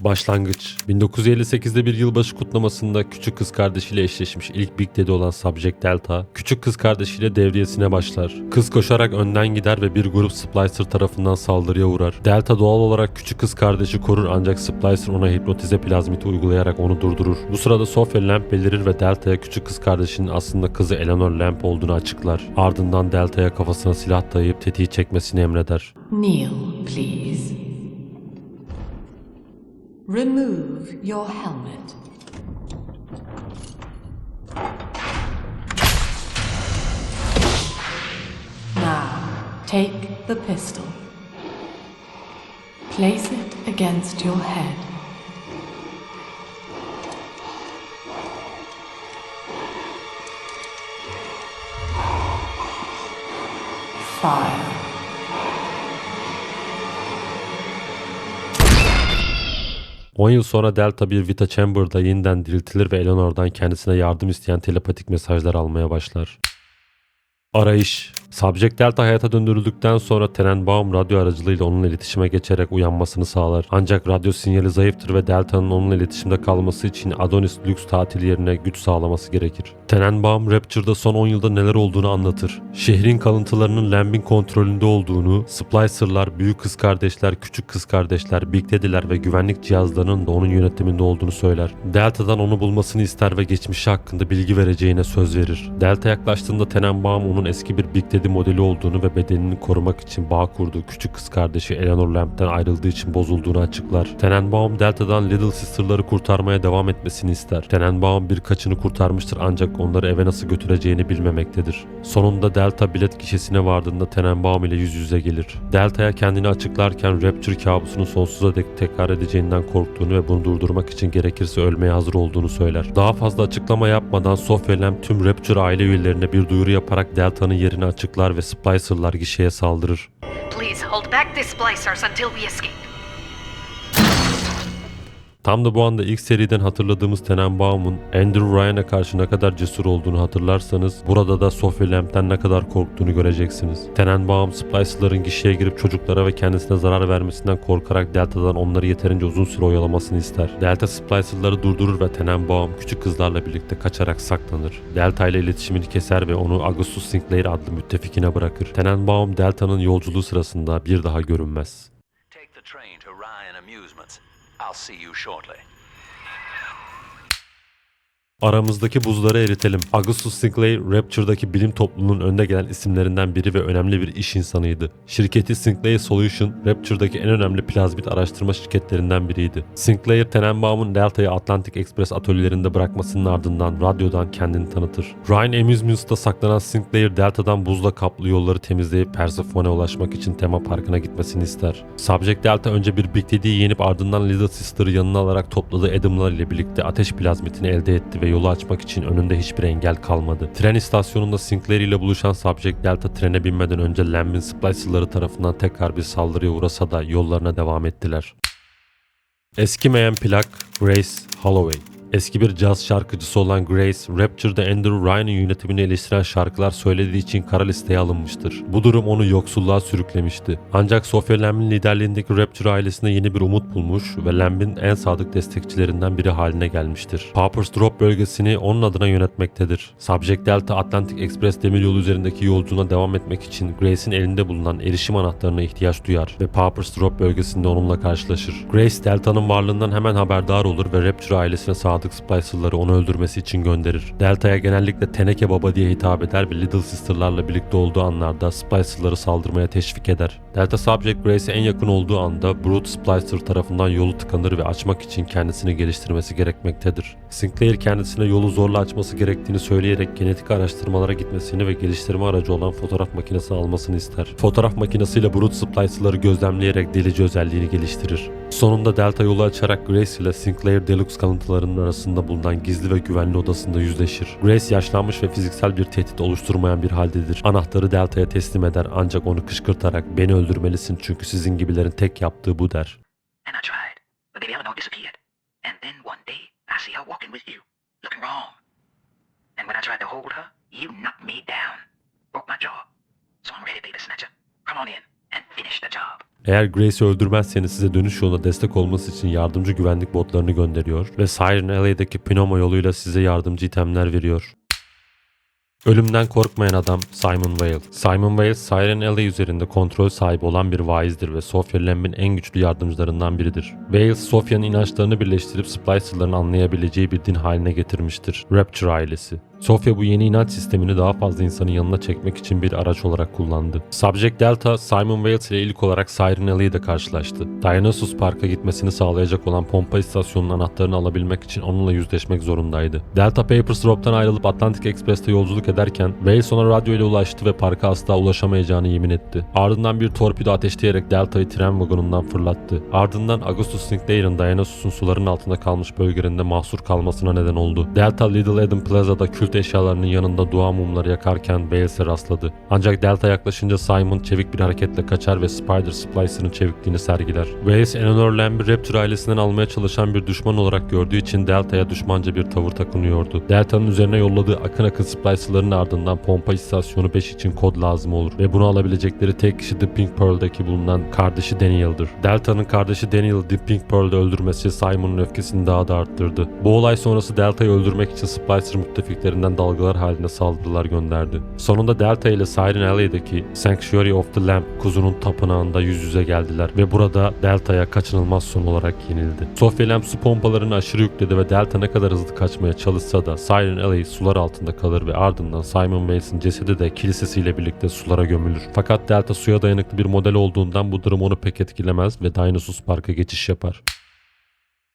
Başlangıç 1958'de bir yılbaşı kutlamasında küçük kız kardeşiyle eşleşmiş ilk Big Daddy olan Subject Delta, küçük kız kardeşiyle devriyesine başlar. Kız koşarak önden gider ve bir grup Splicer tarafından saldırıya uğrar. Delta doğal olarak küçük kız kardeşi korur ancak Splicer ona hipnotize plazmiti uygulayarak onu durdurur. Bu sırada Sophia Lamp belirir ve Delta'ya küçük kız kardeşinin aslında kızı Eleanor Lamp olduğunu açıklar. Ardından Delta'ya kafasına silah dayayıp tetiği çekmesini emreder. Kneel, please. Remove your helmet. Now, take the pistol. Place it against your head. Fire. 10 yıl sonra Delta bir Vita Chamber'da yeniden diriltilir ve Eleanor'dan kendisine yardım isteyen telepatik mesajlar almaya başlar. Arayış Subject Delta hayata döndürüldükten sonra Tenenbaum radyo aracılığıyla onunla iletişime geçerek uyanmasını sağlar. Ancak radyo sinyali zayıftır ve Delta'nın onunla iletişimde kalması için Adonis lüks tatil yerine güç sağlaması gerekir. Tenenbaum Rapture'da son 10 yılda neler olduğunu anlatır. Şehrin kalıntılarının Lamb'in kontrolünde olduğunu, Splicer'lar, büyük kız kardeşler, küçük kız kardeşler, Big Daddy'ler ve güvenlik cihazlarının da onun yönetiminde olduğunu söyler. Delta'dan onu bulmasını ister ve geçmişi hakkında bilgi vereceğine söz verir. Delta yaklaştığında Tenenbaum onun eski bir Big Daddy modeli olduğunu ve bedenini korumak için bağ kurduğu küçük kız kardeşi Eleanor Lamp'ten ayrıldığı için bozulduğunu açıklar. Tenenbaum Delta'dan Little Sister'ları kurtarmaya devam etmesini ister. Tenenbaum birkaçını kurtarmıştır ancak onları eve nasıl götüreceğini bilmemektedir. Sonunda Delta bilet gişesine vardığında Tenenbaum ile yüz yüze gelir. Delta'ya kendini açıklarken Rapture kabusunun sonsuza dek tekrar edeceğinden korktuğunu ve bunu durdurmak için gerekirse ölmeye hazır olduğunu söyler. Daha fazla açıklama yapmadan Sophia Lamb tüm Rapture aile üyelerine bir duyuru yaparak Delta'nın yerini açıklar ve Splicer'lar gişeye saldırır. Please hold back the splicers until we escape. Tam da bu anda ilk seriden hatırladığımız Tenenbaum'un Andrew Ryan'a karşı ne kadar cesur olduğunu hatırlarsanız burada da Sophie Lamp'ten ne kadar korktuğunu göreceksiniz. Tenenbaum Splicer'ların gişeye girip çocuklara ve kendisine zarar vermesinden korkarak Delta'dan onları yeterince uzun süre oyalamasını ister. Delta Splicer'ları durdurur ve Tenenbaum küçük kızlarla birlikte kaçarak saklanır. Delta ile iletişimini keser ve onu Augustus Sinclair adlı müttefikine bırakır. Tenenbaum Delta'nın yolculuğu sırasında bir daha görünmez. Take the train. I'll see you shortly. Aramızdaki buzları eritelim. Augustus Sinclair, Rapture'daki bilim topluluğunun önde gelen isimlerinden biri ve önemli bir iş insanıydı. Şirketi Sinclair Solution, Rapture'daki en önemli plazmit araştırma şirketlerinden biriydi. Sinclair, Tenenbaum'un Delta'yı Atlantic Express atölyelerinde bırakmasının ardından radyodan kendini tanıtır. Ryan Amusements'ta saklanan Sinclair, Delta'dan buzla kaplı yolları temizleyip Persephone'e ulaşmak için tema parkına gitmesini ister. Subject Delta önce bir Big Daddy'yi yenip ardından Little Sister'ı yanına alarak topladığı Adam'lar ile birlikte ateş plazmitini elde etti ve yolu açmak için önünde hiçbir engel kalmadı. Tren istasyonunda Sinclair ile buluşan Subject Delta trene binmeden önce Lamb'in Splicer'ları tarafından tekrar bir saldırıya uğrasa da yollarına devam ettiler. Eskimeyen plak Grace Holloway Eski bir caz şarkıcısı olan Grace, Rapture'da Andrew Ryan'ın yönetimini eleştiren şarkılar söylediği için kara listeye alınmıştır. Bu durum onu yoksulluğa sürüklemişti. Ancak Sophia Lamb'in liderliğindeki Rapture ailesine yeni bir umut bulmuş ve Lamb'in en sadık destekçilerinden biri haline gelmiştir. Pauper's Drop bölgesini onun adına yönetmektedir. Subject Delta Atlantic Express demiryolu üzerindeki yolculuğuna devam etmek için Grace'in elinde bulunan erişim anahtarına ihtiyaç duyar ve Pauper's Drop bölgesinde onunla karşılaşır. Grace Delta'nın varlığından hemen haberdar olur ve Rapture ailesine sadık Splicer'ları onu öldürmesi için gönderir. Delta'ya genellikle Teneke Baba diye hitap eder ve Little Sister'larla birlikte olduğu anlarda Splicer'ları saldırmaya teşvik eder. Delta Subject Grace'e en yakın olduğu anda Brute Splicer tarafından yolu tıkanır ve açmak için kendisini geliştirmesi gerekmektedir. Sinclair kendisine yolu zorla açması gerektiğini söyleyerek genetik araştırmalara gitmesini ve geliştirme aracı olan fotoğraf makinesi almasını ister. Fotoğraf makinesiyle Brute Splicer'ları gözlemleyerek delici özelliğini geliştirir. Sonunda Delta yolu açarak Grace ile Sinclair Deluxe kalıntılarının arasında bulunan gizli ve güvenli odasında yüzleşir. Grace yaşlanmış ve fiziksel bir tehdit oluşturmayan bir haldedir. Anahtarı Delta'ya teslim eder ancak onu kışkırtarak beni öldürmelisin çünkü sizin gibilerin tek yaptığı bu der. Come on in. Eğer Grace'i öldürmezseniz size dönüş yoluna destek olması için yardımcı güvenlik botlarını gönderiyor ve Siren Alley'deki Pneumo yoluyla size yardımcı itemler veriyor. Ölümden korkmayan adam Simon Wales. Simon Wales, Siren Alley üzerinde kontrol sahibi olan bir vaizdir ve Sofia Lamb'in en güçlü yardımcılarından biridir. Wales, Sofia'nın inançlarını birleştirip Splicer'ların anlayabileceği bir din haline getirmiştir. Rapture ailesi. Sofia bu yeni inanç sistemini daha fazla insanın yanına çekmek için bir araç olarak kullandı. Subject Delta, Simon Wales ile ilk olarak Siren Alley'de karşılaştı. Dionysus Park'a gitmesini sağlayacak olan pompa istasyonunun anahtarını alabilmek için onunla yüzleşmek zorundaydı. Delta Papers Drop'tan ayrılıp Atlantic Express'te yolculuk ederken Wales ona radyo ile ulaştı ve parka asla ulaşamayacağını yemin etti. Ardından bir torpido ateşleyerek Delta'yı tren vagonundan fırlattı. Ardından Augustus Sinclair'ın Dionysus'un suların altında kalmış bölgelerinde mahsur kalmasına neden oldu. Delta Little Eden Plaza'da kült eşyalarının yanında dua mumları yakarken Wales'e rastladı. Ancak Delta yaklaşınca Simon çevik bir hareketle kaçar ve Spider Splicer'ın çevikliğini sergiler. Wales, Eleanor Lamb'i Rapture ailesinden almaya çalışan bir düşman olarak gördüğü için Delta'ya düşmanca bir tavır takınıyordu. Delta'nın üzerine yolladığı akın akın Splicer'ların ardından pompa istasyonu 5 için kod lazım olur ve bunu alabilecekleri tek kişi The Pink Pearl'daki bulunan kardeşi Daniel'dır. Delta'nın kardeşi Daniel The Pink Pearl'de öldürmesi Simon'un öfkesini daha da arttırdı. Bu olay sonrası Delta'yı öldürmek için Splicer müttefiklerinden dalgalar halinde saldırılar gönderdi. Sonunda Delta ile Siren Alley'deki Sanctuary of the Lamb kuzunun tapınağında yüz yüze geldiler ve burada Delta'ya kaçınılmaz son olarak yenildi. Sophia Lamb su pompalarını aşırı yükledi ve Delta ne kadar hızlı kaçmaya çalışsa da Siren Alley sular altında kalır ve ardından Simon Wales'in cesedi de kilisesiyle birlikte sulara gömülür. Fakat Delta suya dayanıklı bir model olduğundan bu durum onu pek etkilemez ve Dionysus Park'a geçiş yapar.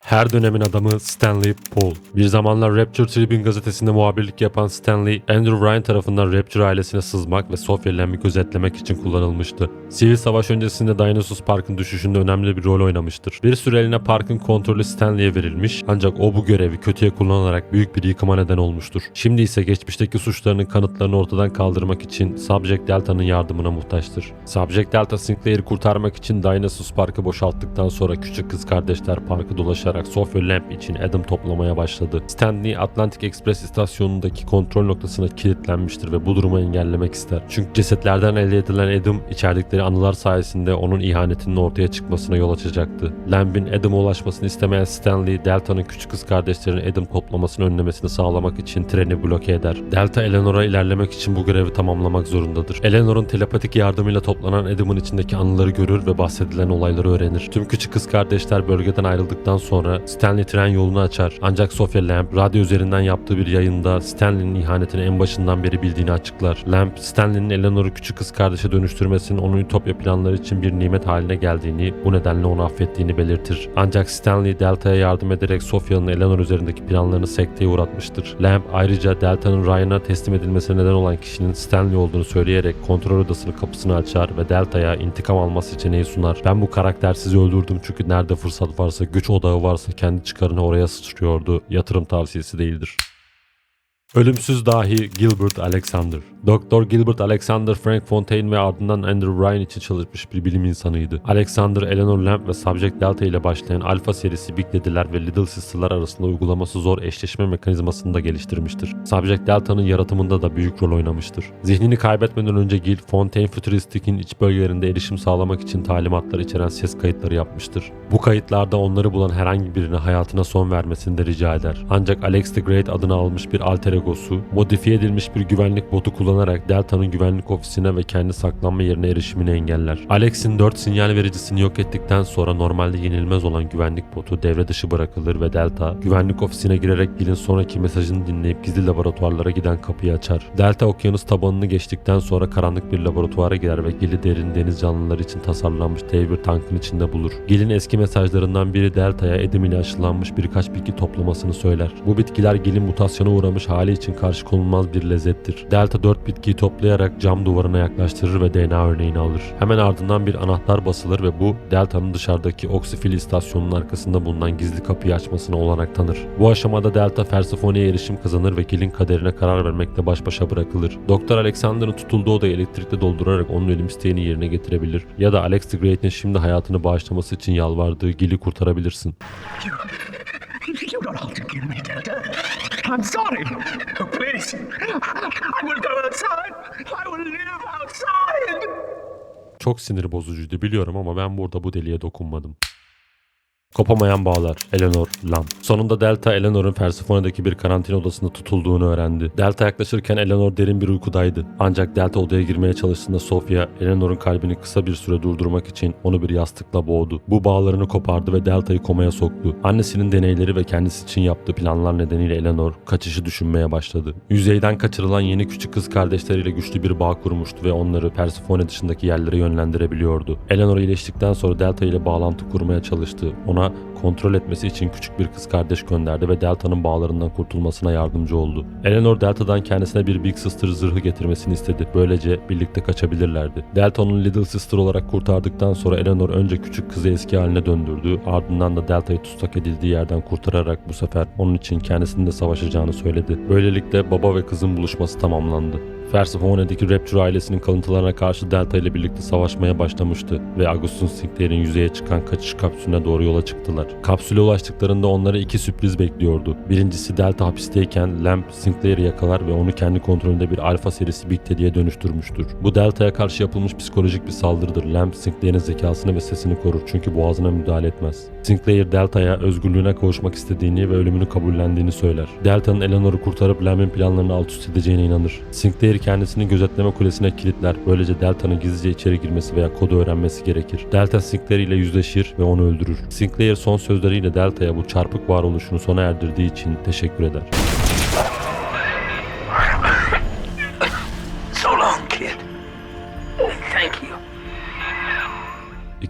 Her dönemin adamı Stanley Paul. Bir zamanlar Rapture Tribune gazetesinde muhabirlik yapan Stanley, Andrew Ryan tarafından Rapture ailesine sızmak ve Lamb'i gözetlemek için kullanılmıştı. Sivil savaş öncesinde Dionysus Park'ın düşüşünde önemli bir rol oynamıştır. Bir süreliğine parkın kontrolü Stanley'e verilmiş ancak o bu görevi kötüye kullanarak büyük bir yıkıma neden olmuştur. Şimdi ise geçmişteki suçlarının kanıtlarını ortadan kaldırmak için Subject Delta'nın yardımına muhtaçtır. Subject Delta Sinclair'i kurtarmak için Dionysus Park'ı boşalttıktan sonra küçük kız kardeşler parkı dolaşarak Sophia Lamb için adım toplamaya başladı. Stanley Atlantic Express istasyonundaki kontrol noktasına kilitlenmiştir ve bu durumu engellemek ister. Çünkü cesetlerden elde edilen Adam içerdikleri anılar sayesinde onun ihanetinin ortaya çıkmasına yol açacaktı. Lamb'in Adam'a ulaşmasını istemeyen Stanley, Delta'nın küçük kız kardeşlerinin Adam toplamasını önlemesini sağlamak için treni bloke eder. Delta Eleanor'a ilerlemek için bu görevi tamamlamak zorundadır. Eleanor'un telepatik yardımıyla toplanan Adam'ın içindeki anıları görür ve bahsedilen olayları öğrenir. Tüm küçük kız kardeşler bölgeden ayrıldıktan sonra Stanley tren yolunu açar. Ancak Sophia Lamb radyo üzerinden yaptığı bir yayında Stanley'nin ihanetini en başından beri bildiğini açıklar. Lamb, Stanley'nin Eleanor'u küçük kız kardeşe dönüştürmesinin onun Ütopya planları için bir nimet haline geldiğini, bu nedenle onu affettiğini belirtir. Ancak Stanley Delta'ya yardım ederek Sophia'nın Eleanor üzerindeki planlarını sekteye uğratmıştır. Lamb ayrıca Delta'nın Ryan'a teslim edilmesine neden olan kişinin Stanley olduğunu söyleyerek kontrol odasının kapısını açar ve Delta'ya intikam alma seçeneği sunar. Ben bu karaktersizi öldürdüm çünkü nerede fırsat varsa, güç odağı varsa kendi çıkarını oraya sıçrıyordu. Yatırım tavsiyesi değildir. Ölümsüz dahi Gilbert Alexander. Doktor Gilbert Alexander Frank Fontaine ve ardından Andrew Ryan için çalışmış bir bilim insanıydı. Alexander, Eleanor Lamb ve Subject Delta ile başlayan Alpha serisi Big Daddy'ler ve Little Sister'lar arasında uygulaması zor eşleşme mekanizmasını da geliştirmiştir. Subject Delta'nın yaratımında da büyük rol oynamıştır. Zihnini kaybetmeden önce Gil, Fontaine Futuristic'in iç bölgelerinde erişim sağlamak için talimatlar içeren ses kayıtları yapmıştır. Bu kayıtlarda onları bulan herhangi birine hayatına son vermesini de rica eder. Ancak Alex the Great adını almış bir alter egosu, modifiye edilmiş bir güvenlik botu kullanarak Delta'nın güvenlik ofisine ve kendi saklanma yerine erişimini engeller. Alex'in 4 sinyal vericisini yok ettikten sonra normalde yenilmez olan güvenlik botu devre dışı bırakılır ve Delta güvenlik ofisine girerek Gil'in sonraki mesajını dinleyip gizli laboratuvarlara giden kapıyı açar. Delta okyanus tabanını geçtikten sonra karanlık bir laboratuvara girer ve Gil'i derin deniz canlıları için tasarlanmış dev bir tankın içinde bulur. Gil'in eski mesajlarından biri Delta'ya edim ile aşılanmış birkaç bitki toplamasını söyler. Bu bitkiler Gil'in mutasyona uğramış hali için karşı konulmaz bir lezzettir. Delta 4 bitkiyi toplayarak cam duvarına yaklaştırır ve DNA örneğini alır. Hemen ardından bir anahtar basılır ve bu Delta'nın dışarıdaki oksifil istasyonunun arkasında bulunan gizli kapıyı açmasına olanak tanır. Bu aşamada Delta Persephone'ye erişim kazanır ve Gil'in kaderine karar vermekte baş başa bırakılır. Doktor Alexander'ın tutulduğu odayı elektrikle doldurarak onun ölüm isteğini yerine getirebilir ya da Alex the Great'in şimdi hayatını bağışlaması için yalvardığı Gil'i kurtarabilirsin. I'm sorry. Please. I will go outside. I will live outside. Çok sinir bozucuydu biliyorum ama ben burada bu deliğe dokunmadım. Kopamayan bağlar. Eleanor, Lam. Sonunda Delta, Eleanor'un Persephone'daki bir karantina odasında tutulduğunu öğrendi. Delta yaklaşırken Eleanor derin bir uykudaydı. Ancak Delta odaya girmeye çalıştığında Sofia, Eleanor'un kalbini kısa bir süre durdurmak için onu bir yastıkla boğdu. Bu bağlarını kopardı ve Delta'yı komaya soktu. Annesinin deneyleri ve kendisi için yaptığı planlar nedeniyle Eleanor kaçışı düşünmeye başladı. Yüzeyden kaçırılan yeni küçük kız kardeşleriyle güçlü bir bağ kurmuştu ve onları Persephone dışındaki yerlere yönlendirebiliyordu. Eleanor iyileştikten sonra Delta ile bağlantı kurmaya çalıştı. Ona kontrol etmesi için küçük bir kız kardeş gönderdi ve Delta'nın bağlarından kurtulmasına yardımcı oldu. Eleanor Delta'dan kendisine bir Big Sister zırhı getirmesini istedi. Böylece birlikte kaçabilirlerdi. Delta onu Little Sister olarak kurtardıktan sonra Eleanor önce küçük kızı eski haline döndürdü. Ardından da Delta'yı tutsak edildiği yerden kurtararak bu sefer onun için kendisinin de savaşacağını söyledi. Böylelikle baba ve kızın buluşması tamamlandı. Persephone'deki Rapture ailesinin kalıntılarına karşı Delta ile birlikte savaşmaya başlamıştı ve Augustus Sinclair'in yüzeye çıkan kaçış kapsülüne doğru yola çıktılar. Kapsüle ulaştıklarında onları iki sürpriz bekliyordu. Birincisi Delta hapisteyken Lamp Sinclair'i yakalar ve onu kendi kontrolünde bir alfa serisi Big Teddy'ye dönüştürmüştür. Bu Delta'ya karşı yapılmış psikolojik bir saldırıdır. Lamp Sinclair'in zekasını ve sesini korur çünkü boğazına müdahale etmez. Sinclair Delta'ya özgürlüğüne kavuşmak istediğini ve ölümünü kabullendiğini söyler. Delta'nın Eleanor'u kurtarıp Lamp'in planlarını alt üst edeceğine inanır. Sinclair kendisini gözetleme kulesine kilitler. Böylece Delta'nın gizlice içeri girmesi veya kodu öğrenmesi gerekir. Delta Sinclair ile yüzleşir ve onu öldürür. Sinclair son sözleriyle Delta'ya bu çarpık varoluşunu sona erdirdiği için teşekkür eder.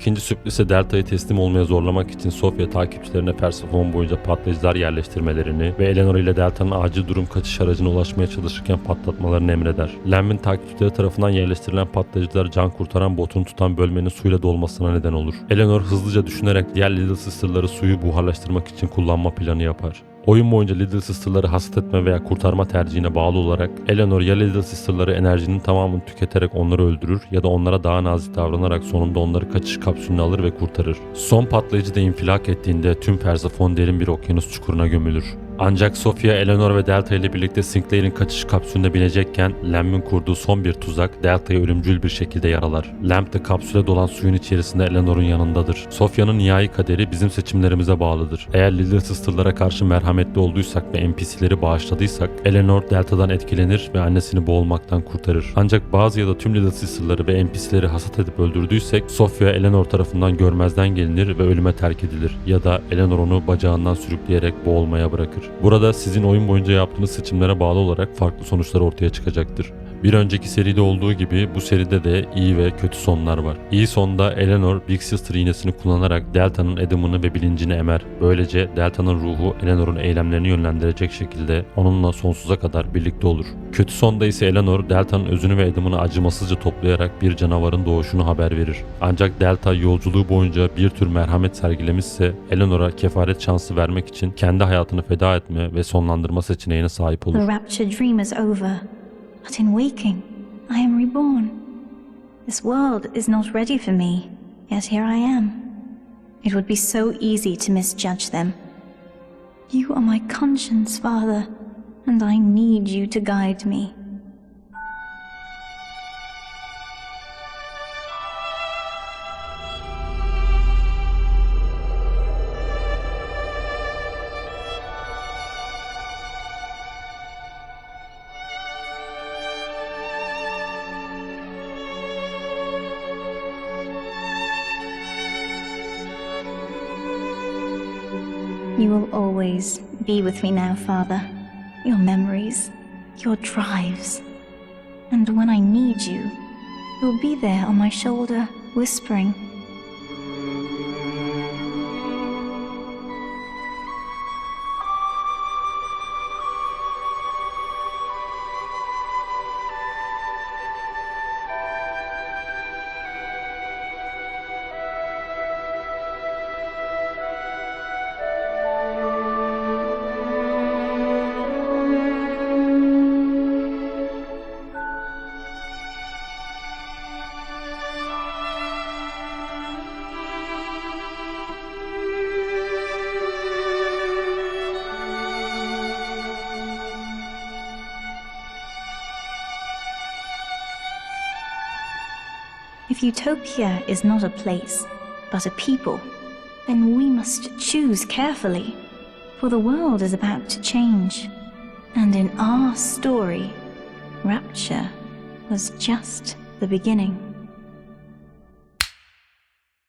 İkinci sürpriz ise Delta'yı teslim olmaya zorlamak için Sofya takipçilerine Persephone boyunca patlayıcılar yerleştirmelerini ve Eleanor ile Delta'nın acil durum kaçış aracına ulaşmaya çalışırken patlatmalarını emreder. Lamb'in takipçileri tarafından yerleştirilen patlayıcılar can kurtaran botunu tutan bölmenin suyla dolmasına neden olur. Eleanor hızlıca düşünerek diğer Little Sister'ları suyu buharlaştırmak için kullanma planı yapar. Oyun boyunca Little Sister'ları hasat etme veya kurtarma tercihine bağlı olarak Eleanor ya Little Sister'ları enerjinin tamamını tüketerek onları öldürür ya da onlara daha nazik davranarak sonunda onları kaçış kapsülüne alır ve kurtarır. Son patlayıcı da infilak ettiğinde tüm Persephone derin bir okyanus çukuruna gömülür. Ancak Sofia, Eleanor ve Delta ile birlikte Sinclair'in kaçış kapsülüne binecekken Lamb'in kurduğu son bir tuzak Delta'yı ölümcül bir şekilde yaralar. Lamb de kapsüle dolan suyun içerisinde Eleanor'un yanındadır. Sofia'nın nihai kaderi bizim seçimlerimize bağlıdır. Eğer Little Sister'lara karşı merhametli olduysak ve NPC'leri bağışladıysak Eleanor Delta'dan etkilenir ve annesini boğulmaktan kurtarır. Ancak bazı ya da tüm Little Sister'ları ve NPC'leri hasat edip öldürdüysek Sofia Eleanor tarafından görmezden gelinir ve ölüme terk edilir. Ya da Eleanor onu bacağından sürükleyerek boğulmaya bırakır. Burada sizin oyun boyunca yaptığınız seçimlere bağlı olarak farklı sonuçlar ortaya çıkacaktır. Bir önceki seride olduğu gibi bu seride de iyi ve kötü sonlar var. İyi sonda Eleanor Big Sister iğnesini kullanarak Delta'nın Adam'ını ve bilincini emer. Böylece Delta'nın ruhu Eleanor'un eylemlerini yönlendirecek şekilde onunla sonsuza kadar birlikte olur. Kötü sonda ise Eleanor Delta'nın özünü ve Adam'ını acımasızca toplayarak bir canavarın doğuşunu haber verir. Ancak Delta yolculuğu boyunca bir tür merhamet sergilemişse Eleanor'a kefaret şansı vermek için kendi hayatını feda etme ve sonlandırma seçeneğine sahip olur. The rapture dream is over, but in waking, I am reborn. This world is not ready for me, yet here I am. It would be so easy to misjudge them. You are my conscience, Father, and I need you to guide me. You will always be with me now, Father. Your memories, your drives. And when I need you, you'll be there on my shoulder, whispering. If utopia is not a place, but a people, then we must choose carefully, for the world is about to change. And in our story, rapture was just the beginning.